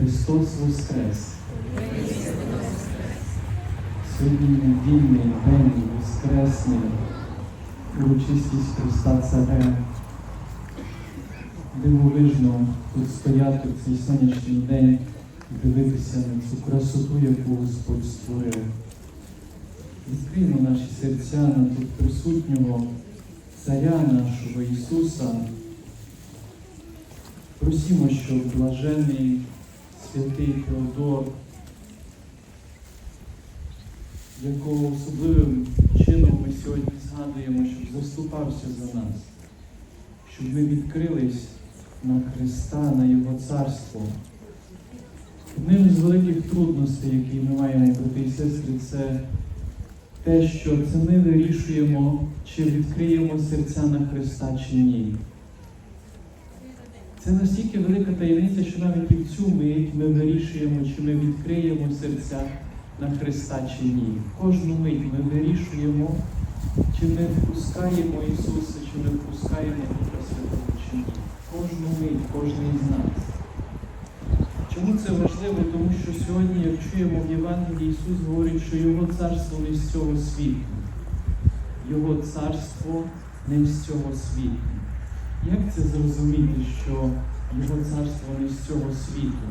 Христос Воскрес! Сьогодні недільний день Воскресний, урочистість Христа Царя. Дивовижно тут стояти в цей сонячний день, дивитися на цю красоту, яку Господь створив. Відкриємо наші серця на тут присутнього Царя нашого Ісуса. Просімо, щоб блажений святий Теодор, якого особливим чином ми сьогодні згадуємо, щоб заступався за нас, щоб ми відкрились на Христа, на Його царство. Одним із великих трудностей, які ми маємо, брати і сестри, це те, що це ми вирішуємо, чи відкриємо серця на Христа чи ні. Це настільки велика таємниця, що навіть і в цю мить ми вирішуємо, чи ми відкриємо серця на Христа чи ні. Кожну мить ми вирішуємо, чи ми впускаємо Ісуса, чи ми впускаємо Духа Святого чи ні. Кожну мить, кожен із нас. Чому це важливо? Тому що сьогодні, як чуємо в Євангелії, Ісус говорить, що Його царство не з цього світу. Його царство не з цього світу. Як це зрозуміти, що Його царство не з цього світу?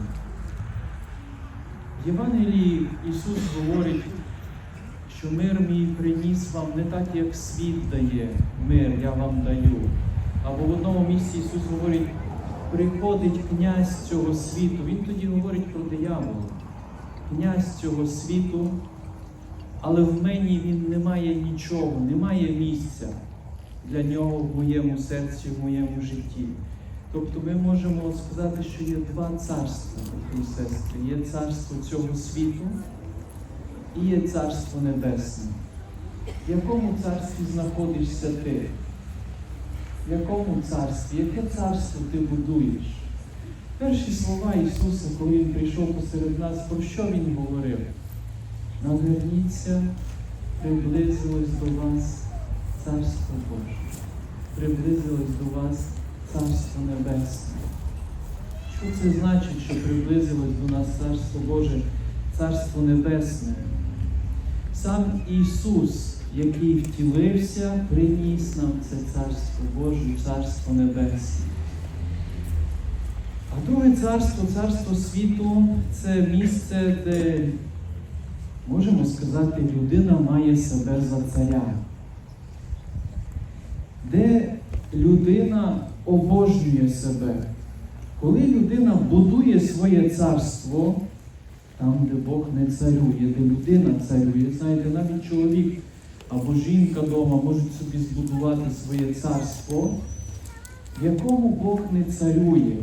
В Євангелії Ісус говорить, що мир мій приніс вам не так, як світ дає мир, я вам даю. Або в одному місці Ісус говорить, приходить князь цього світу. Він тоді говорить про диявола. Князь цього світу, але в мені він не має нічого, немає місця для нього в моєму серці, в моєму житті. Тобто ми можемо сказати, що є два царства, і сестри. Є царство цього світу і є царство небесне. В якому царстві знаходишся ти? В якому царстві? Яке царство ти будуєш? Перші слова Ісуса, коли Він прийшов посеред нас, про що Він говорив? Наверніться, приблизилось до вас Царство Боже. Приблизилось до вас Царство Небесне. Що це значить, що приблизилось до нас Царство Боже, Царство Небесне? Сам Ісус, який втілився, приніс нам це Царство Боже, Царство Небесне. А друге царство, царство світу це місце, де, можемо сказати, людина має себе за царя де людина обожнює себе. Коли людина будує своє царство, там, де Бог не царює, де людина царює, знаєте, навіть чоловік або жінка вдома можуть собі збудувати своє царство, в якому Бог не царює.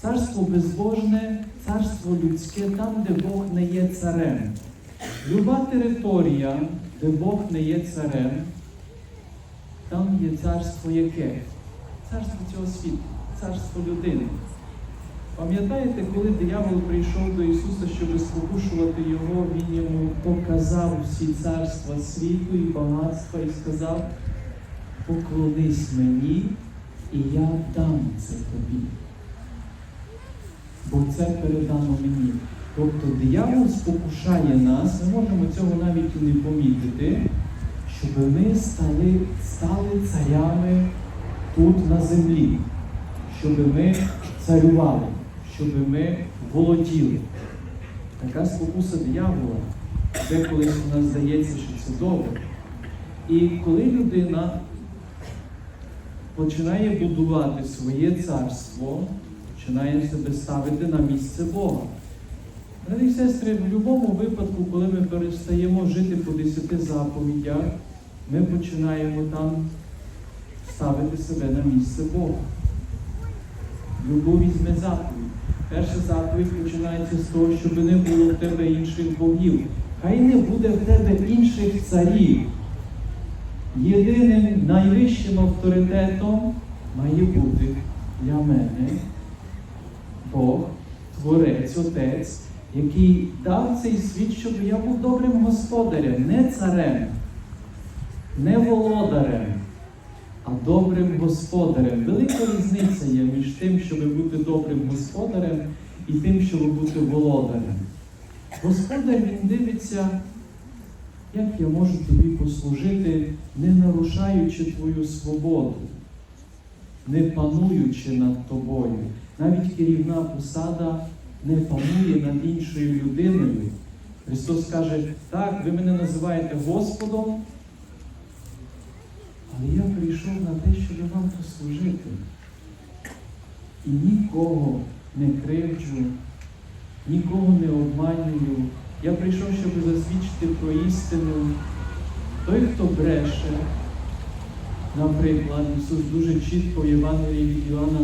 Царство безбожне, царство людське, там, де Бог не є царем. Люба територія, де Бог не є царем, там є царство яке? Царство цього світу, царство людини. Пам'ятаєте, коли диявол прийшов до Ісуса, щоб спокушувати Його, Він йому показав всі царства світу і багатства і сказав, поклонись мені, і я дам це тобі. Бо це передано мені. Тобто диявол спокушає нас, ми можемо цього навіть і не помітити щоб ми стали, стали царями тут на землі, щоб ми царювали, щоб ми володіли. Така спокуса диявола, деколи у нас здається, що це добре. І коли людина починає будувати своє царство, починає себе ставити на місце Бога. Брати і сестри, в будь-якому випадку, коли ми перестаємо жити по десяти заповідях, ми починаємо там ставити себе на місце Бога. Любов візьме заповідь. Перша заповідь починається з того, щоб не було в тебе інших богів. Хай не буде в тебе інших царів. Єдиним найвищим авторитетом має бути для мене Бог, Творець, Отець, який дав цей світ, щоб я був добрим господарем, не царем, не володарем, а добрим господарем. Велика різниця є між тим, щоб бути добрим господарем і тим, щоб бути володарем. Господар він дивиться, як я можу тобі послужити, не нарушаючи твою свободу, не пануючи над тобою. Навіть керівна посада не панує над іншою людиною. Христос каже, так, ви мене називаєте Господом, але я прийшов на те, щоб вам послужити. І нікого не кривджу, нікого не обманюю. Я прийшов, щоб засвідчити про істину. Той, хто бреше, наприклад, Ісус дуже чітко в Євангелії від Іоанна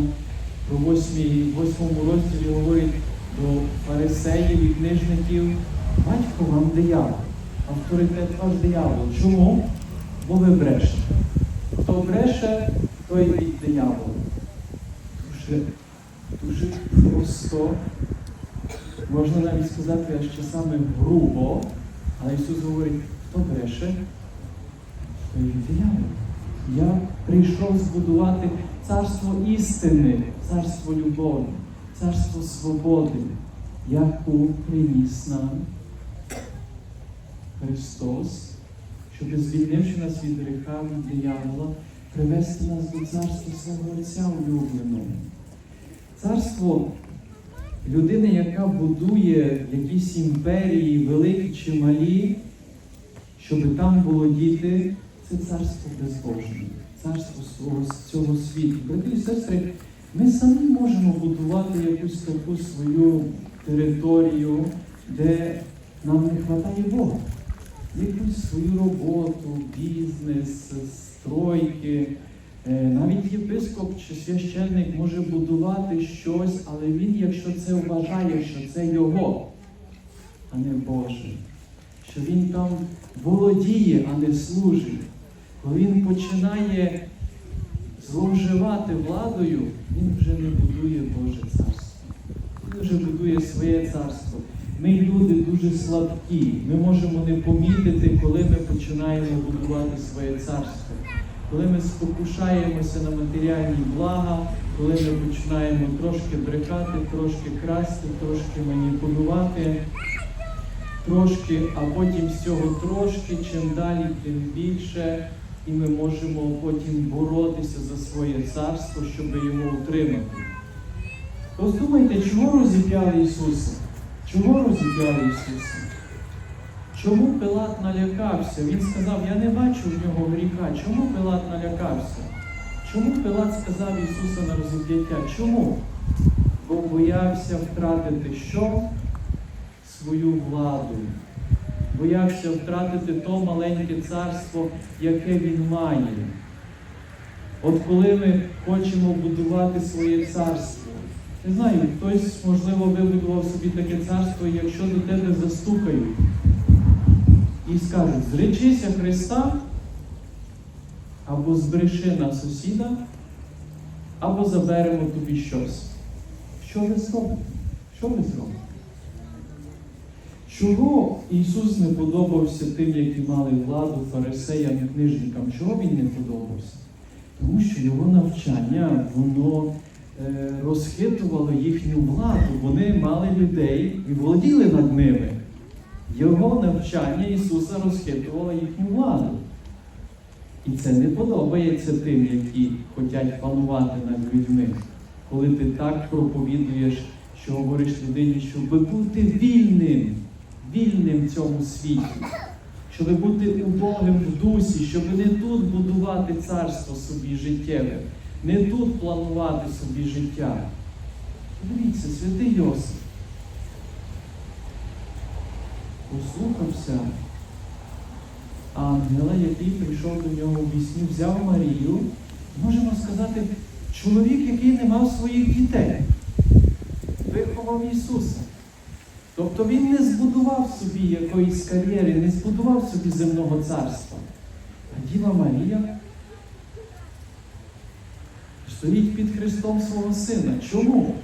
про 8, 8 розділі говорить до фарисеїв і книжників, батько вам диявол, авторитет ваш диявол. Чому? Бо ви брешете. Хто бреше, той від диявола. Дуже, дуже просто, можна навіть сказати, аж часами грубо, але Ісус говорить, хто бреше, той від диявола. Я прийшов збудувати царство істини, царство любові, царство свободи, яку приніс нам Христос, щоб звільнивши нас від гріха, від диявола, привести нас до царства свого Отця улюбленого. Царство людини, яка будує якісь імперії, великі чи малі, щоб там володіти, це царство безбожне, царство свого цього світу. Брати і сестри, ми самі можемо будувати якусь таку свою територію, де нам не вистачає Бога. Якусь свою роботу, бізнес, стройки. Е, Навіть єпископ чи священник може будувати щось, але він, якщо це вважає, що це його, а не Боже, що він там володіє, а не служить, коли він починає зловживати владою, він вже не будує Боже царство. Він вже будує своє царство. Ми люди дуже слабкі. Ми можемо не помітити, коли ми починаємо будувати своє царство. Коли ми спокушаємося на матеріальні блага, коли ми починаємо трошки брехати, трошки красти, трошки маніпулювати, трошки, а потім з цього трошки, чим далі, тим більше, і ми можемо потім боротися за своє царство, щоб його утримати. Ось думайте, чого розіп'яли Ісуса? Чого розіп'яли? Чому Пилат налякався? Він сказав, я не бачу в нього гріха. Чому Пилат налякався? Чому Пилат сказав Ісуса на розіп'яття? Чому? Бо боявся втратити що? Свою владу. Боявся втратити то маленьке царство, яке він має. От коли ми хочемо будувати своє царство, не знаю, хтось, можливо, вибудував собі таке царство, якщо до тебе застукають і скажуть, зречися Христа, або збреши на сусіда, або заберемо тобі щось. Що ви зробите? Що ви зробите? Чого Ісус не подобався тим, які мали владу, фарисеям і книжникам? Чого Він не подобався? Тому що його навчання, воно е, розхитувало їхню владу. Вони мали людей і володіли над ними. Його навчання Ісуса розхитувало їхню владу. І це не подобається тим, які хочуть панувати над людьми. Коли ти так проповідуєш, що говориш людині, щоб бути вільним, вільним в цьому світі, щоб бути убогим в дусі, щоб не тут будувати царство собі життєве, не тут планувати собі життя. Дивіться, святий Йосиф послухався ангела, який прийшов до нього в вісні, взяв Марію, можемо сказати, чоловік, який не мав своїх дітей, виховав Ісуса. Тобто він не збудував собі якоїсь кар'єри, не збудував собі земного царства. А Діва Марія стоїть під Христом свого сина. Чому?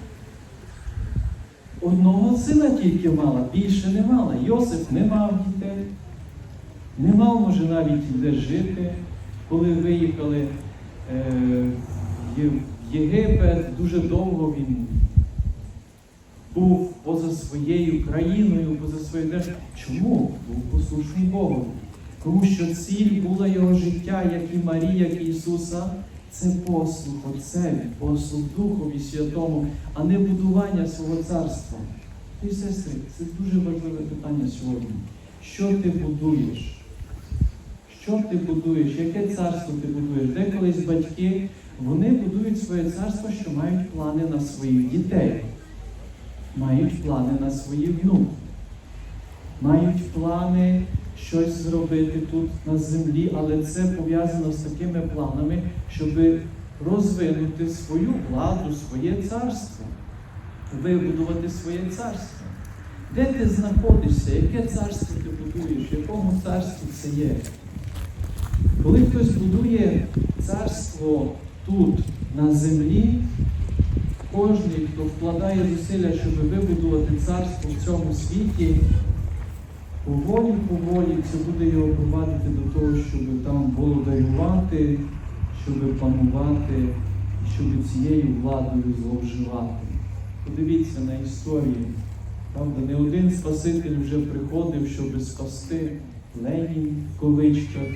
Одного сина тільки мала, більше не мала. Йосиф не мав дітей, не мав, може, навіть де жити, коли виїхали е, в Єгипет, дуже довго він був поза своєю країною, поза своєю державою. Чому? Був послушний Богу. Тому що ціль була його життя, як і Марія, як і Ісуса, це послух Отцеві, послух Духові Святому, а не будування свого царства. І сестри, це дуже важливе питання сьогодні. Що ти будуєш? Що ти будуєш? Яке царство ти будуєш? Деколись батьки вони будують своє царство, що мають плани на своїх дітей, мають плани на своїх внуків, мають плани щось зробити тут на землі, але це пов'язано з такими планами, щоб розвинути свою владу, своє царство, вибудувати своє царство. Де ти знаходишся? Яке царство ти будуєш? В якому царстві це є? Коли хтось будує царство тут, на землі, кожен, хто вкладає зусилля, щоб вибудувати царство в цьому світі, поволі, поволі це буде його провадити до того, щоб там володарювати, щоб панувати, щоб цією владою зловживати. Подивіться на історію. Правда, не один Спаситель вже приходив, щоб спасти Ленін в ковичках,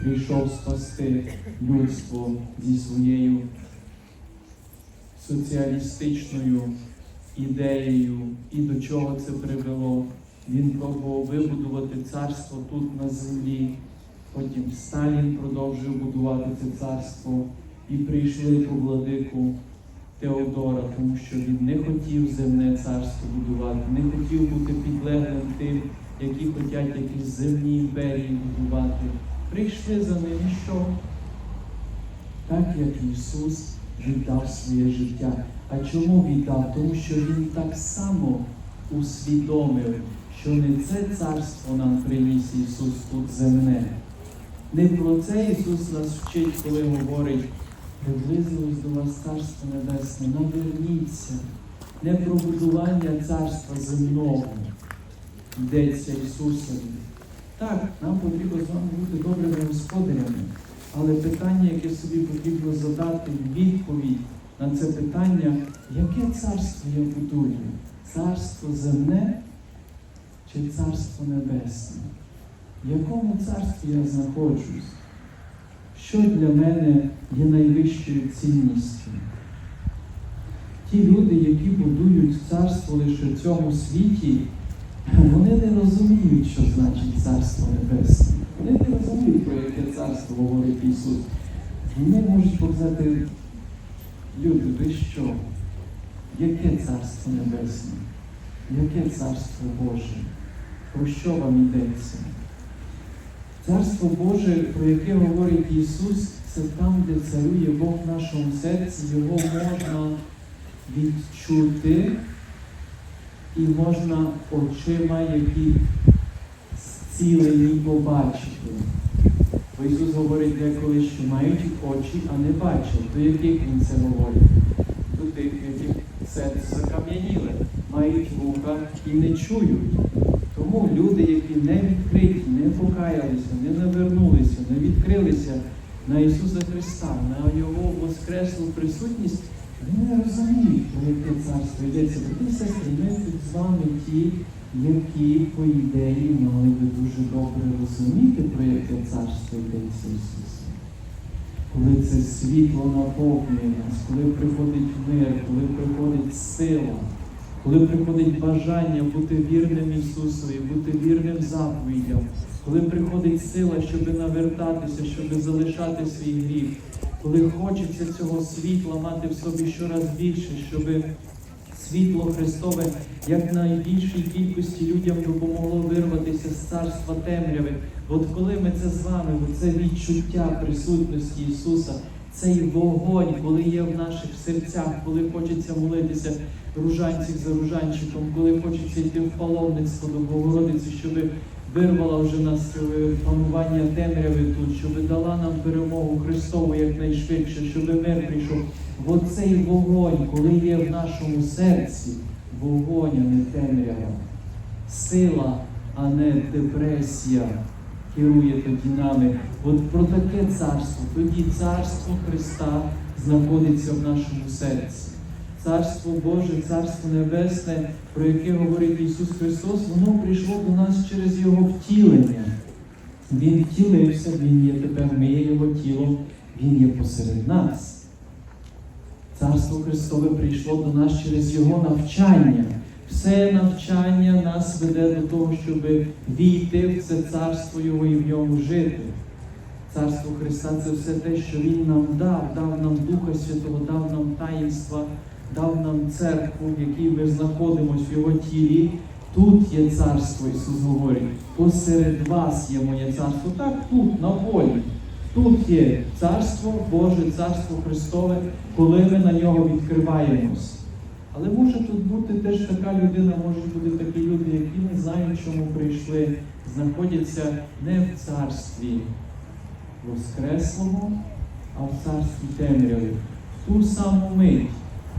прийшов спасти людство зі своєю соціалістичною ідеєю і до чого це привело. Він пробував вибудувати царство тут на землі. Потім Сталін продовжив будувати це царство і прийшли по владику Теодора, тому що він не хотів земне царство будувати, не хотів бути підлеглим тим, які хочуть якісь земні імперії будувати. Прийшли за ним і що? Так як Ісус віддав своє життя. А чому віддав? Тому що Він так само усвідомив, що не це царство нам приніс Ісус тут земне. Не про це Ісус нас вчить, коли говорить, приблизилось до вас Царство Небесне, наверніться, не про будування царства земного йдеться Ісусові. Так, нам потрібно з вами бути добрими господарями, але питання, яке собі потрібно задати, відповідь на це питання, яке царство я будую? Царство земне чи царство небесне? В якому царстві я знаходжусь? Що для мене є найвищою цінністю? Ті люди, які будують царство лише в цьому світі, вони не розуміють, що значить царство небесне. Вони не розуміють, про яке царство говорить Ісус. Вони можуть сказати, люди, ви що? Яке царство небесне? Яке царство Боже? Про що вам йдеться? Царство Боже, про яке говорить Ісус, це там, де царює Бог в нашому серці, його можна відчути і можна очима, які зцілені побачити. Бо Ісус говорить деколи, що мають очі, а не бачать. До яких Він це говорить? До тих, яких серце закам'яніле, мають вуха і не чують. Тому люди, які не відкриті, не покаялися, не навернулися, не відкрилися на Ісуса Христа, на Його воскреслу присутність, вони не розуміють, про яке царство йдеться. Брати сестри, ми тут з вами ті, які, по ідеї, мали би дуже добре розуміти, про яке царство йдеться Ісуса. Коли це світло наповнює нас, коли приходить мир, коли приходить сила, коли приходить бажання бути вірним Ісусові, бути вірним заповідям, коли приходить сила, щоб навертатися, щоб залишати свій гріх, коли хочеться цього світла мати в собі щораз більше, щоб світло Христове як найбільшій кількості людям допомогло вирватися з царства темряви. От коли ми це з вами, це відчуття присутності Ісуса, цей вогонь, коли є в наших серцях, коли хочеться молитися ружанців за ружанчиком, коли хочеться йти в паломництво до Богородиці, щоб вирвала вже нас е, панування темряви тут, щоб дала нам перемогу Христову якнайшвидше, щоб мир прийшов. В оцей вогонь, коли є в нашому серці, вогонь, а не темрява, сила, а не депресія, керує тоді нами. От про таке царство, тоді царство Христа знаходиться в нашому серці. Царство Боже, Царство Небесне, про яке говорить Ісус Христос, воно прийшло до нас через Його втілення. Він втілився, Він є тепер, ми є Його тілом, Він є посеред нас. Царство Христове прийшло до нас через Його навчання. Все навчання нас веде до того, щоб війти в це царство Його і в ньому жити. Царство Христа це все те, що Він нам дав, дав нам Духа Святого, дав нам таїнства, дав нам церкву, в якій ми знаходимося в Його тілі. Тут є царство, Ісус говорить, посеред вас є моє царство. Так, тут, на волі. Тут є царство Боже, царство Христове, коли ми на нього відкриваємось. Але може тут бути теж така людина, можуть бути такі люди, які не знають, чому прийшли, знаходяться не в царстві Воскреслого, а в царстві темряви. В ту саму мить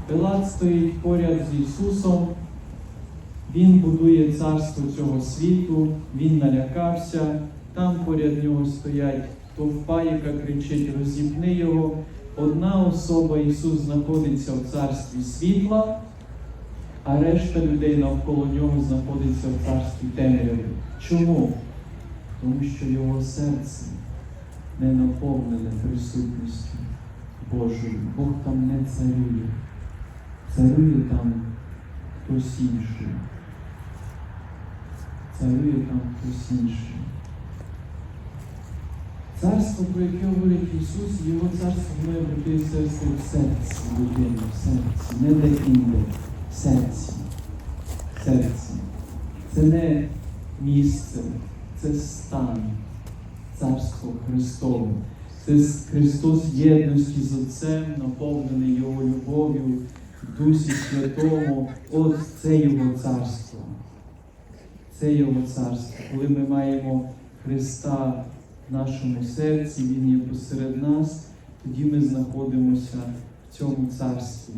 Пилат стоїть поряд з Ісусом, Він будує царство цього світу, Він налякався, там поряд нього стоять товпа, яка кричить, розіпни його. Одна особа Ісус знаходиться в царстві світла, а решта людей навколо нього знаходиться в царстві темряви. Чому? Тому що його серце не наповнене присутністю Божою. Бог там не царює. Царює там хтось інший. Царює там хтось інший. Царство, про яке говорить Ісус, Його царство має бути серце в серці людини, в серці, не де-інде, в серці. В серці. Це не місце, це стан, царство Христове. Це Христос єдності з Отцем, наповнений Його любов'ю, Дусі Святому. От це Його царство. Це Його царство. Коли ми маємо Христа в нашому серці, Він є посеред нас, тоді ми знаходимося в цьому царстві.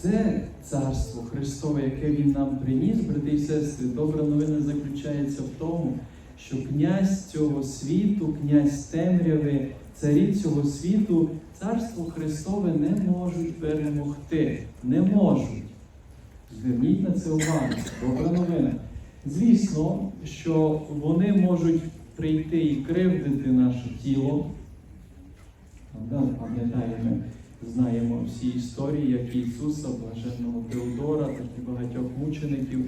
Це царство Христове, яке Він нам приніс, брати і сестри, добра новина заключається в тому, що князь цього світу, князь темряви, царі цього світу, царство Христове не можуть перемогти. Не можуть. Зверніть на це увагу. Добра новина. Звісно, що вони можуть прийти і кривдити наше тіло. Пам'ятаємо, знаємо всі історії, як Ісуса, блаженного Теодора, так і багатьох мучеників,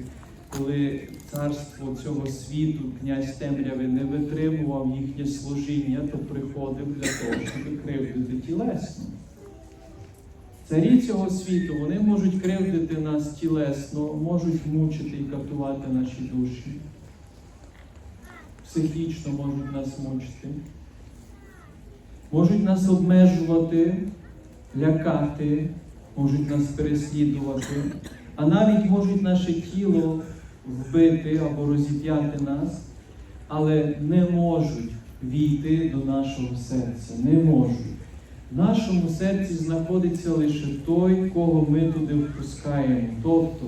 коли царство цього світу, князь темряви, не витримував їхнє служіння, то приходив для того, щоб кривдити тілесно. Царі цього світу вони можуть кривдити нас тілесно, можуть мучити і катувати наші душі. Психічно можуть нас мучити, можуть нас обмежувати, лякати, можуть нас переслідувати, а навіть можуть наше тіло вбити або розіп'яти нас, але не можуть війти до нашого серця. Не можуть. В нашому серці знаходиться лише той, кого ми туди впускаємо. Тобто,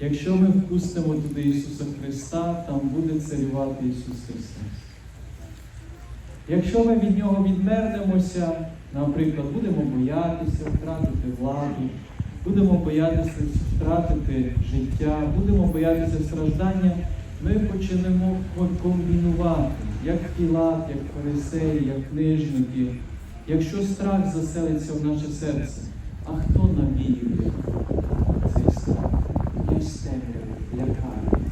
якщо ми впустимо туди Ісуса Христа, там буде царювати Ісус Христос. Якщо ми від Нього відвернемося, наприклад, будемо боятися втратити владу, будемо боятися втратити життя, будемо боятися страждання, ми почнемо комбінувати, як Пілат, як фарисеї, як книжники. Якщо страх заселиться в наше серце, а хто навіює цей страх? Князь темряви, лякає.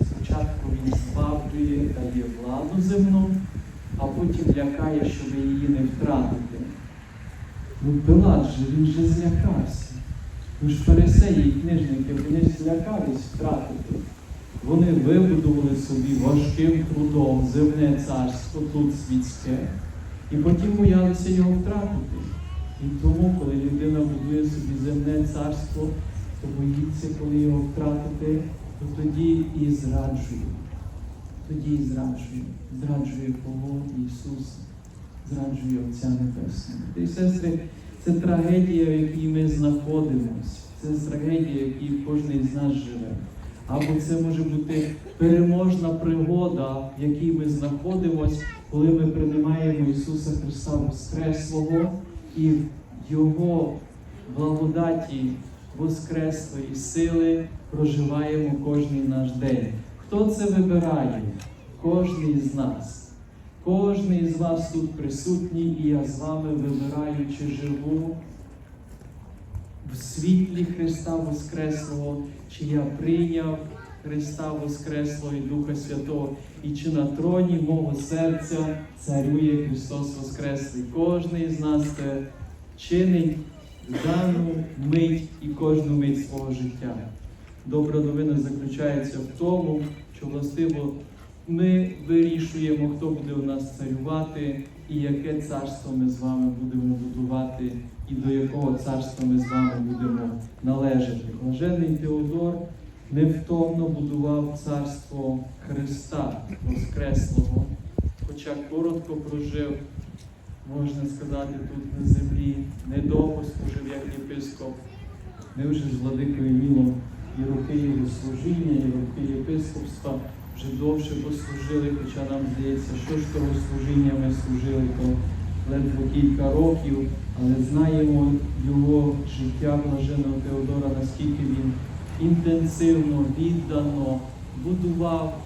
Спочатку він збавлює, дає владу земну, а потім лякає, щоб її не втратити. Ну, Пилат же, він же злякався. Ну ж фарисеї і книжники, вони злякались втратити. Вони вибудували собі важким трудом земне царство, тут світське. І потім боялися його втратити. І тому, коли людина будує собі земне царство, то боїться, коли його втратити, то тоді і зраджує. Тоді і зраджує. Зраджує кого Ісуса, зраджує Отця Небесного. І сестри, це трагедія, в якій ми знаходимося. Це трагедія, в якій кожен з нас живе. або це може бути переможна пригода, в якій ми знаходимося, коли ми приймаємо Ісуса Христа Воскреслого і в Його благодаті Воскреслої сили проживаємо кожний наш день. Хто це вибирає? Кожний з нас. Кожний з вас тут присутній, і я з вами вибираю, чи живу в світлі Христа Воскреслого, чи я прийняв Христа Воскреслого і Духа Святого, і чи на троні мого серця царює Христос Воскреслий. Кожний з нас це чинить дану мить і кожну мить свого життя. Добра новина заключається в тому, що властиво ми вирішуємо, хто буде у нас царювати і яке царство ми з вами будемо будувати, і до якого царства ми з вами будемо належати. Блажений Теодор невтомно будував царство Христа Воскреслого, хоча коротко прожив, можна сказати, тут на землі, недовго служив як єпископ. Ми вже з владикою Мілом і роки його служіння, і роки єпископства вже довше послужили, хоча нам здається, що ж того служіння ми служили, то ледве кілька років, але знаємо його життя блаженого Теодора, наскільки він інтенсивно, віддано будував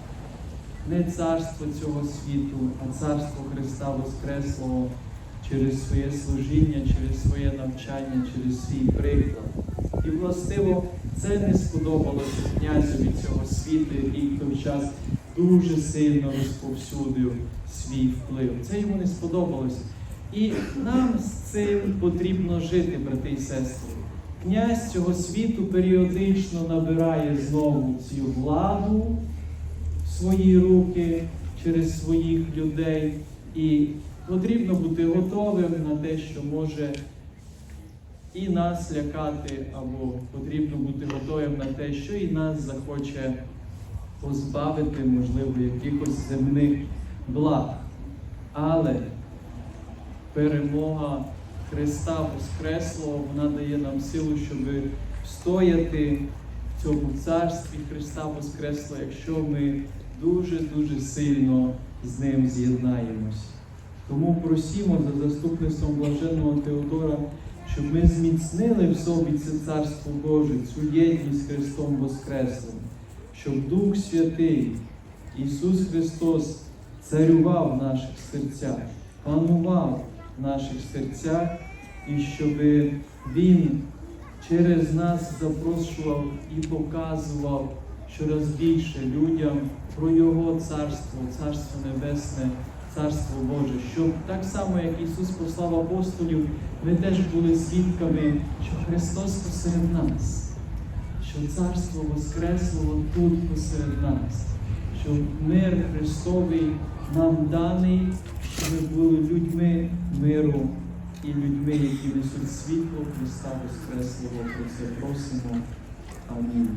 не царство цього світу, а царство Христа Воскреслого через своє служіння, через своє навчання, через свій приклад. І властиво це не сподобалося князеві цього світу, який в той час дуже сильно розповсюдив свій вплив. Це йому не сподобалося. І нам з цим потрібно жити, брати і сестри. Князь цього світу періодично набирає знову цю владу в свої руки через своїх людей. І потрібно бути готовим на те, що може і нас лякати, або потрібно бути готовим на те, що і нас захоче позбавити, можливо, якихось земних благ. Але перемога Христа Воскреслого, вона дає нам силу, щоб встояти в цьому царстві Христа Воскреслого, якщо ми дуже-дуже сильно з ним з'єднаємось. Тому просімо за заступництвом блаженного Теодора, щоб ми зміцнили в собі це Царство Боже, цю єдність з Христом Воскреслим, щоб Дух Святий, Ісус Христос царював в наших серцях, панував в наших серцях, і щоб Він через нас запрошував і показував щораз більше людям про Його царство, Царство Небесне, Царство Боже, щоб так само, як Ісус послав апостолів, ми теж були свідками, що Христос посеред нас, що Царство Воскресло тут посеред нас, що мир Христовий нам даний, щоб ми були людьми миру і людьми, які несуть світло Христа Воскреслого. Про це просимо. Амінь.